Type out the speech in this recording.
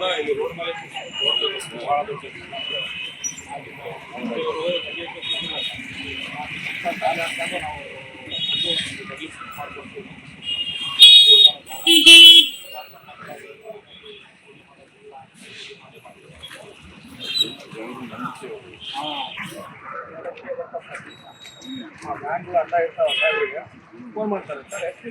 ಕೂಡ ಇಲ್ಲಿ ರೋಡ್ ಮೇಲೆ ರೋಡ್ ಭಾಳ ದೊಡ್ಡ ಬ್ಯಾಂಕ್ಗಳು ಅಡ್ಡ ಇರ್ತಾವೆ ಫೋನ್ ಮಾಡ್ತಾರೆ ಸರ್ ಎಸ್ ಪಿ